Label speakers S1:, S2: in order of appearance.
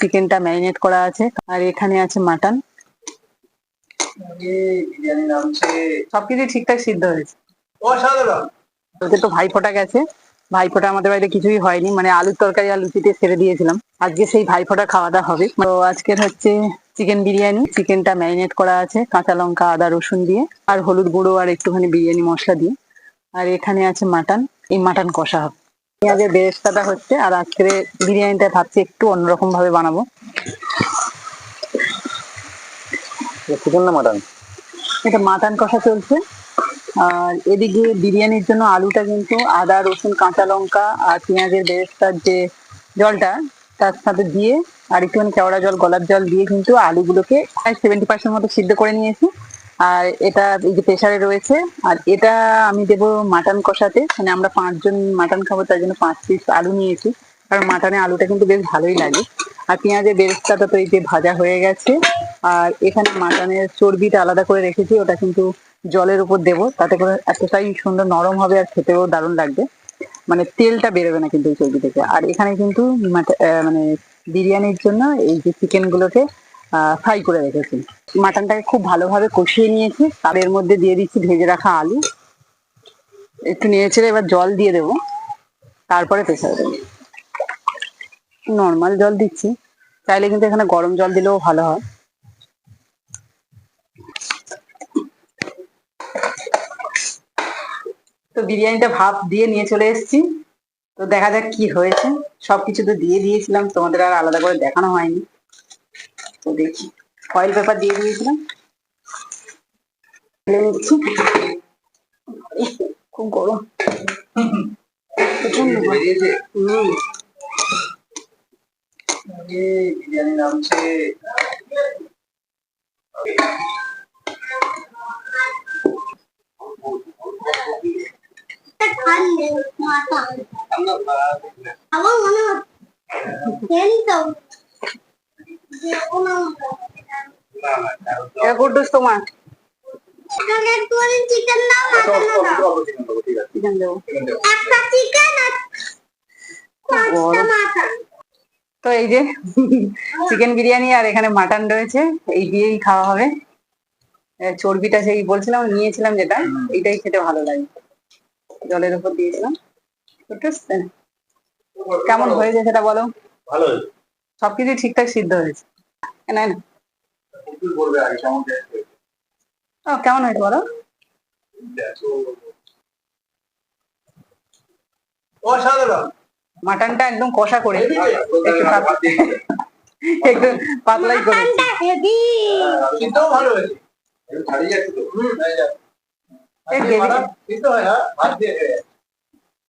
S1: চিকেনটা ম্যারিনেট করা আছে। আর এখানে আছে মাটন। সবকিছু ঠিকঠাক সিদ্ধ হয়েছে। কালকে তো ভাইফোঁটা গেছে। ভাইফোঁটা আমাদের বাড়িতে কিছুই হয়নি। মানে আলুর তরকারি আর লুচিতে ছেড়ে দিয়েছিলাম। আজকে সেই ভাইফোঁটা খাওয়া দাওয়া হবে। তো আজকের হচ্ছে চিকেন বিরিয়ানি। চিকেনটা ম্যারিনেট করা আছে কাঁচা লঙ্কা, আদা, রসুন দিয়ে। আর হলুদ গুঁড়ো আর একটুখানি বিরিয়ানি মশলা দিয়ে। আর এখানে আছে মাটন। এই মাটন কষা হবে। পেঁয়াজের বেরেস্তাটা হচ্ছে আর আজকের বিরিয়ানিটা ভাবছি একটু অন্যরকম ভাবে বানাবো।
S2: চিকেন না মাটন?
S1: এটা মাটন কষা চলছে। আর এদিকে বিরিয়ানির জন্য আলুটা কিন্তু আদা রসুন কাঁচা লঙ্কা আর পেঁয়াজের বেরেস্তার যে জলটা তার সাথে দিয়ে আর একটুখানি কেওড়া জল গলার জল দিয়ে কিন্তু আলুগুলোকে সেভেন্টি পার্সেন্ট মতো সিদ্ধ করে নিয়েছি। আর এটা এই যে প্রেসারে রয়েছে, আর এটা আমি দেবো মাটন কষাতে। মানে আমরা পাঁচজন মাটন খাব, তার জন্য পাঁচ পিস আলু নিয়েছি। কারণ মাটনে আলুটা কিন্তু বেশ ভালোই লাগে। আর পেঁয়াজের বেরেস্তাটা তো এই যে ভাজা হয়ে গেছে। আর এখানে মাটনের চর্বিটা আলাদা করে রেখেছি, ওটা কিন্তু জলের উপর দেবো। তাতে করে এতটাই সুন্দর নরম হবে আর খেতেও দারুণ লাগবে। মানে তেলটা বেরোবে না কিন্তু এই চর্বি থেকে। আর এখানে কিন্তু মানে বিরিয়ানির জন্য এই যে চিকেন গুলোকে ফ্রাই করে রেখেছি। মাটনটাকে খুব ভালোভাবে কষিয়ে নিয়েছি। আর এর মধ্যে দিয়ে দিচ্ছি ভেজে রাখা আলু। একটু নিয়েছে এবার জল দিয়ে দেবো। তারপরে প্রেসার দেবো। নর্মাল জল দিচ্ছি। চাইলে কিন্তু এখানে গরম জল দিলেও ভালো হয়। তো বিরিয়ানিটা ভাপ দিয়ে নিয়ে চলে এসেছি। তো দেখা যাক কি হয়েছে। সবকিছু তো দিয়ে দিয়েছিলাম। তোমাদের আর আলাদা করে দেখানো হয়নি। তো দেখি ফয়েল পেপার দিয়ে দিয়েছিলাম ফেলে নিচ্ছি খুব গরম প্রচণ্ড গরম।
S2: বেরিয়েছে
S1: হুম
S2: বিরিয়ানি নামছে
S3: ঠান্ডে মাথা আমার মনে হচ্ছে
S1: তোমার
S3: চিকেন দাও
S1: চিকেন দেবো
S3: একটা চিকেন আর পাঁচটা
S1: গরম।
S3: মাটন
S1: তো এই যে চিকেন বিরিয়ানি আর এখানে মাটন রয়েছে এই দিয়েই খাওয়া হবে। চর্বিটা সেই বলছিলাম নিয়েছিলাম যেটা এইটাই খেতে ভালো লাগে। জলের উপর দিয়েছিলাম। কেমন হয়েছে সেটা বলো?
S2: ভালো হয়েছে।
S1: সবকিছু ঠিকঠাক সিদ্ধ হয়েছে। না? না
S2: কেমন টেস্ট
S1: ও হয়েছে বলো? মাটনটা একদম কষা করে। একটু পাতলাই করে।
S3: মাটনটা
S2: ভালো হয়েছে। হয়ে হয় ভাত দিয়ে।